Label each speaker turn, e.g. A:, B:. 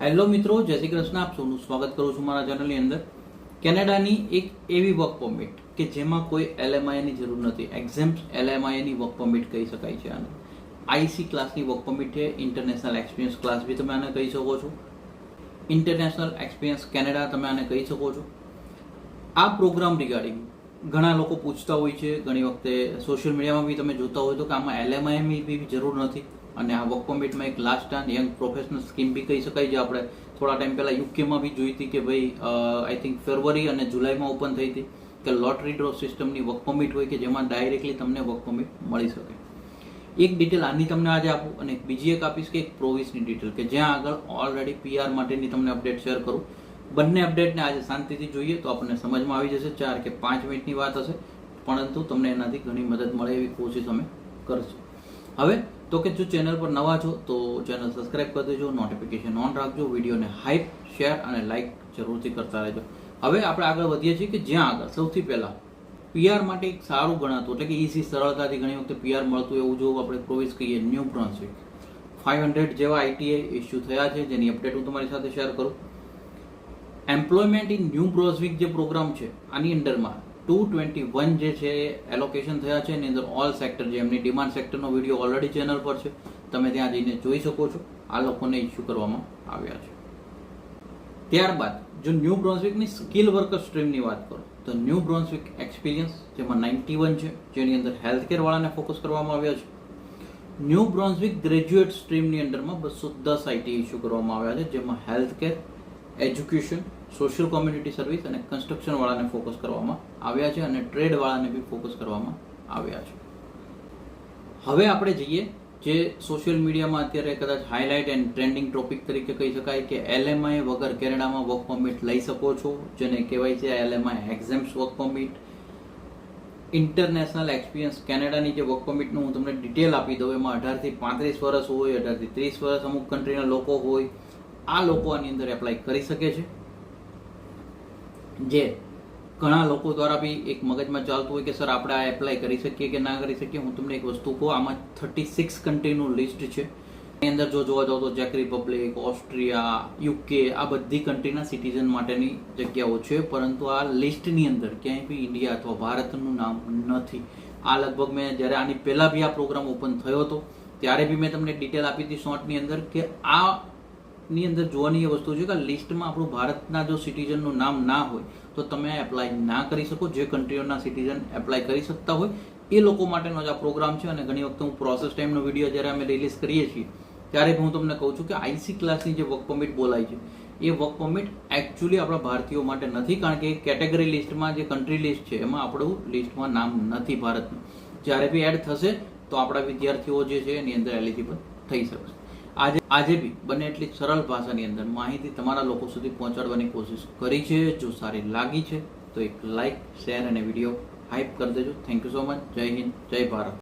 A: Hello મિત્રો, જય શ્રી કૃષ્ણ. આપ સૌનું સ્વાગત કરું છું મારા ચેનલની અંદર. કેનેડાની એક એવી વર્ક પરમિટ કે જેમાં કોઈ એલએમઆઈની જરૂર નથી. એક્ઝેમ્પ એલએમઆઈની વર્ક પરમિટ કહી શકાય છે આને. આઈસી ક્લાસની વર્ક પરમિટ છે ઇન્ટરનેશનલ એક્સપિરિયન્સ ક્લાસ બી તમે આને કહી શકો છો. ઇન્ટરનેશનલ એક્સપિરિયન્સ કેનેડા તમે આને કહી શકો છો. આ પ્રોગ્રામ રિગાર્ડિંગ ઘણા લોકો પૂછતા હોય છે. ઘણી વખતે સોશિયલ મીડિયામાં બી તમે જોતા હોય તો કે આમાં એલએમઆઈની બી જરૂર નથી. અને આ વર્ક પરમિટમાં એક last time young professional scheme B કહી શકાય જે આપણે. થોડા ટાઈમ પહેલાં યુકેમાં બી જોઈ હતી કે ભાઈ આઈ થિંક ફેબ્રુઆરી અને જુલાઈમાં ઓપન થઈ હતી કે લોટરી ડ્રો સિસ્ટમની વર્ક પરમિટ હોય કે જેમાં ડાયરેક્ટલી તમને વર્ક પરમિટ મળી શકે. એક ડિટેલ આની તમને આજે આપું અને બીજી એક આપીશ કે એક પ્રોવિસની ડિટેલ કે જ્યાં આગળ ઓલરેડી પીઆર માટેની તમને અપડેટ શેર કરું. બંને અપડેટને આજે શાંતિથી જોઈએ તો આપણને સમજમાં આવી જશે. ચાર કે પાંચ મિનિટની વાત હશે, પરંતુ તમને એનાથી ઘણી મદદ મળે એવી કોશિશ અમે કરશું. હવે તો કે જો ચેનલ પર નવા છો, તો ચેનલ સબસ્ક્રાઇબ કરી દેજો નોટિફિકેશન ઓન રાખજો, વિડીયોને હાઈપ શેર અને લાઇક જરૂરથી કરતા રહેજો. હવે આપણે આગળ વધીએ છીએ કે જ્યાં આગળ. સૌથી પહેલાં પીઆર માટે એક સારું ગણાતું, એટલે કે ઇઝી સરળતાથી ઘણી વખતે પીઆર મળતું એવું જો આપણે પ્રોવિઝ કહીએ ન્યૂ બ્રાન્સવિક ફાઇવ હંડ્રેડ જેવા આઈટીઆઈ ઇસ્યુ થયા છે, જેની અપડેટ હું તમારી સાથે શેર કરું. એમ્પ્લોયમેન્ટ ઇન ન્યૂ બ્રોઝવિક જે પ્રોગ્રામ છે, આની અંડરમાં ટુ ટ્વેન્ટી વન જે છે એલોકેશન થયા છે, એની અંદર ઓલ સેક્ટર જે એમની ડિમાન્ડ સેક્ટરનો વીડિયો ઓલરેડી ચેનલ પર છે. તમે ત્યાં જઈને જોઈ શકો છો. આ લોકોને ઇસ્યુ કરવામાં આવ્યા છે. ત્યારબાદ, જો ન્યૂ બ્રોન્સવિકની સ્કિલ વર્કર સ્ટ્રીમની વાત કરો, તો ન્યૂ બ્રોન્સવિક એક્સપિરિયન્સ જેમાં નાઇન્ટી વન છે, જેની અંદર હેલ્થ કેર ફોકસ કરવામાં આવ્યા છે. ન્યૂ બ્રોન્સવિક ગ્રેજ્યુએટ સ્ટ્રીમની અંડરમાં બસો દસ આઈટી ઇસ્યુ કરવામાં આવ્યા છે, જેમાં health care education social community service અને કન્સ્ટ્રક્શનવાળાને ફોકસ કરવામાં આવ્યા છે અને ટ્રેડવાળાને બી ફોકસ કરવામાં આવ્યા છે. હવે આપણે જઈએ જે સોશિયલ મીડિયામાં અત્યારે કદાચ હાઇલાઇટ એન્ડ ટ્રેન્ડિંગ ટોપિક તરીકે કહી શકાય કે એલએમઆઈ વગર કેનેડામાં વર્ક પરમિટ લઈ શકો છો, જેને કહેવાય છે LMI exempt work permit international experience કેનેડાની જે વર્ક પરમિટનું હું તમને ડિટેલ આપી દઉં, એમાં અઢારથી પાંત્રીસ વર્ષ હોય, અઢારથી ત્રીસ વર્ષ અમુક કન્ટ્રીના લોકો હોય, આ લોકો આની અંદર એપ્લાય કરી શકે છે. જે ઘણા લોકો દ્વારા બી એક મગજમાં ચાલતું હોય કે, સર, આપણે આ એપ્લાય કરી શકીએ કે ના કરી શકીએ? હું તમને એક વસ્તુ કહું, આમાં થર્ટી સિક્સ કન્ટ્રીનું લિસ્ટ છે. એની અંદર જો જોવા જાવ તો ચેક રિપબ્લિક ઓસ્ટ્રિયા યુકે આ બધી કન્ટ્રીના સિટીઝન માટેની જગ્યાઓ છે. પરંતુ આ લિસ્ટની અંદર ક્યાંય બી ઇન્ડિયા અથવા ભારતનું નામ નથી. આ લગભગ મેં જ્યારે આની પહેલાં બી આ પ્રોગ્રામ ઓપન થયો હતો, ત્યારે બી મેં તમને ડિટેલ આપી હતી શોર્ટની અંદર કે આ ની અંદર જોવાની એ વસ્તુ છે કે લિસ્ટમાં આપણું ભારતના જો સિટીઝનનું નામ ના હોય, તો તમે એપ્લાય ના કરી શકો. જે કન્ટ્રીઓના સિટીઝન એપ્લાય કરી શકતા હોય, એ લોકો માટેનો જ આ પ્રોગ્રામ છે. અને ઘણી વખત હું પ્રોસેસ ટાઈમનો વીડિયો જ્યારે અમે રિલીઝ કરીએ છીએ, ત્યારે હું તમને કહું છું કે આઈસી ક્લાસની જે વર્ક પરમિટ બોલાય છે, એ વર્ક પરમિટ એકચ્યુઅલી આપણા ભારતીયો માટે નથી. કારણ કે કેટેગરી લિસ્ટમાં જે કન્ટ્રી લિસ્ટ છે, એમાં આપણું લિસ્ટમાં નામ નથી ભારતનું. જ્યારે બી એડ થશે, તો આપણા વિદ્યાર્થીઓ જે છે, એની અંદર એલિજિબલ થઈ શકશે. આજે આજે બી બને એટલી સરળ ભાષાની અંદર માહિતી તમારા લોકો સુધી પહોંચાડવાની કોશિશ કરી છે, જો સારી લાગી છે, તો એક લાઇક શેર અને વીડિયો હાઇપ કરી દેજો. થેન્ક યુ સો મચ જય હિન્દ, જય ભારત.